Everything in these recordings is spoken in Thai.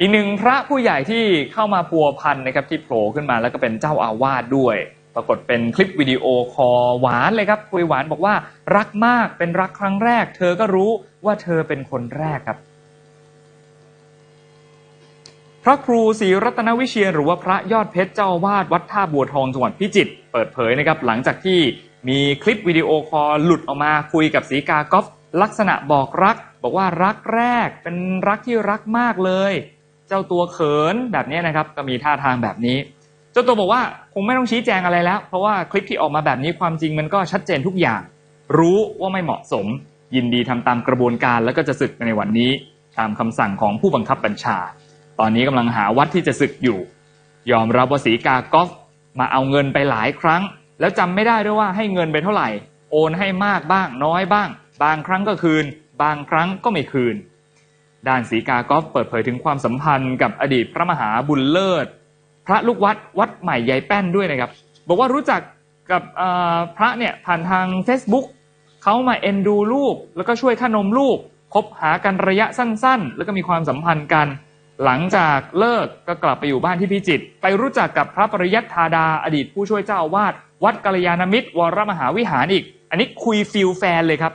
อีกหนึ่งพระผู้ใหญ่ที่เข้ามาพัวพันนะครับที่โผล่ขึ้นมาแล้วก็เป็นเจ้าอาวาสด้วย ปรากฏเป็นคลิปวิดีโอคอลหวานเลยครับ คุยหวานบอกว่ารักมากเป็นรักครั้งแรก เธอก็รู้ว่าเธอเป็นคนแรกครับ พระครูศรีรัตนวิเชียรหรือว่าพระยอดเพชรเจ้าวาสวัดท่าบัวทองจังหวัดพิจิตรเปิดเผยนะครับ หลังจากที่มีคลิปวิดีโอคอลหลุดออกมาคุยกับสีกากอฟลักษณะบอกรัก บอกว่ารักแรกเป็นรักที่รักมากเลย จ้าตัวเขินแบบนี้นะครับ ก็มีท่าทางแบบนี้ เจ้าตัวบอกว่าคงไม่ต้องชี้แจงอะไรแล้ว เพราะว่าคลิปที่ออกมาแบบนี้ความจริงมันก็ชัดเจนทุกอย่าง รู้ว่าไม่เหมาะสม ยินดีทำตามกระบวนการแล้วก็จะศึกในวันนี้ ตามคำสั่งของผู้บังคับบัญชา ตอนนี้กำลังหาวัดที่จะศึกอยู่ ยอมรับว่าสีกากอฟมาเอาเงินไปหลายครั้ง แล้วจำไม่ได้ด้วยว่าให้เงินไปเท่าไหร่ โอนให้มากบ้างน้อยบ้าง บางครั้งก็คืน บางครั้งก็ไม่คืน ด้านสีกากอฟเปิดเผยถึงความสัมพันธ์กับอดีตพระมหาบุญเลิศ พระลูกวัดวัดใหม่ยายแป้นด้วยนะครับ บอกว่ารู้จักกับพระเนี่ยผ่านทาง Facebook เขามาเอ็นดูลูก แล้วก็ช่วยค่านมลูกคบหากันระยะสั้นๆ แล้วก็มีความสัมพันธ์กัน หลังจากเลิกก็กลับไปอยู่บ้านที่พิจิตรไปรู้จักกับพระปริยัติธาดาอดีตผู้ช่วยเจ้าอาวาสวัดกัลยาณมิตร วรมหาวิหารอีก อันนี้คุยฟิลแฟนเลยครับ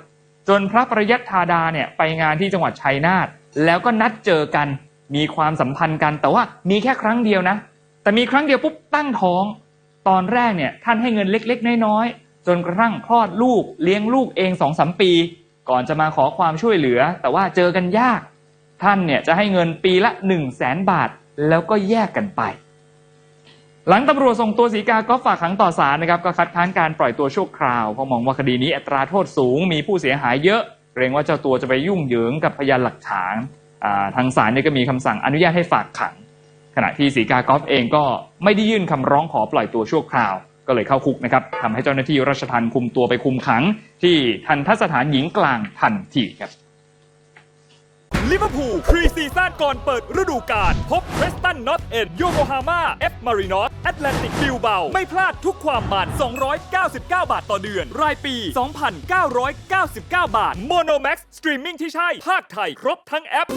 จนพระปริยัติธาดาเนี่ยไปงานที่จังหวัดชัยนาทแล้วก็นัดเจอกันมีความสัมพันธ์กัน แต่ว่ามีแค่ครั้งเดียวนะ แต่มีครั้งเดียวปุ๊บตั้งท้อง ตอนแรกเนี่ยท่านให้เงินเล็ก ๆ น้อยๆจนกระทั่งคลอดลูกเลี้ยงลูกเองสองสามปี ก่อนจะมาขอความช่วยเหลือ แต่ว่าเจอกันยาก ท่านเนี่ยจะให้เงินปีละ1 0 0 0 0แสนบาทแล้วก็แยกกันไป หลังตำรวจส่งตัวสีกาก็ฝากขังต่อศาลนะครับก็คัดค้านการปล่อยตัวชั่วคราวเพราะมองว่าคดีนี้อัตราโทษสูงมีผู้เสียหายเยอะ เกรงว่าเจ้าตัวจะไปยุ่งเหยิงกับพยานหลักฐานทางศาลเนี่ยก็มีคำสั่งอนุญาตให้ฝากขัง ขณะที่สีกากอฟเองก็ไม่ได้ยื่นคำร้องขอปล่อยตัวชั่วคราว ก็เลยเข้าคุกนะครับทำให้เจ้าหน้าที่ราชทัณฑ์คุมตัวไปคุมขัง ที่ทันทสถานหญิงกลางทันทีครับ ลิเวอร์พูลพรีซีซั่นก่อนเปิดฤดูกาลพบเพรสตันนอตเอ็นโยโกฮาม่าเอฟมารินอสแอตแลนติกบิลเบาไม่พลาดทุกความมัน299 บาทต่อเดือน รายปี 2,999 บาทโมโนแม็กซ์สตรีมมิ่งที่ใช่ภาคไทย ครบทั้งแอป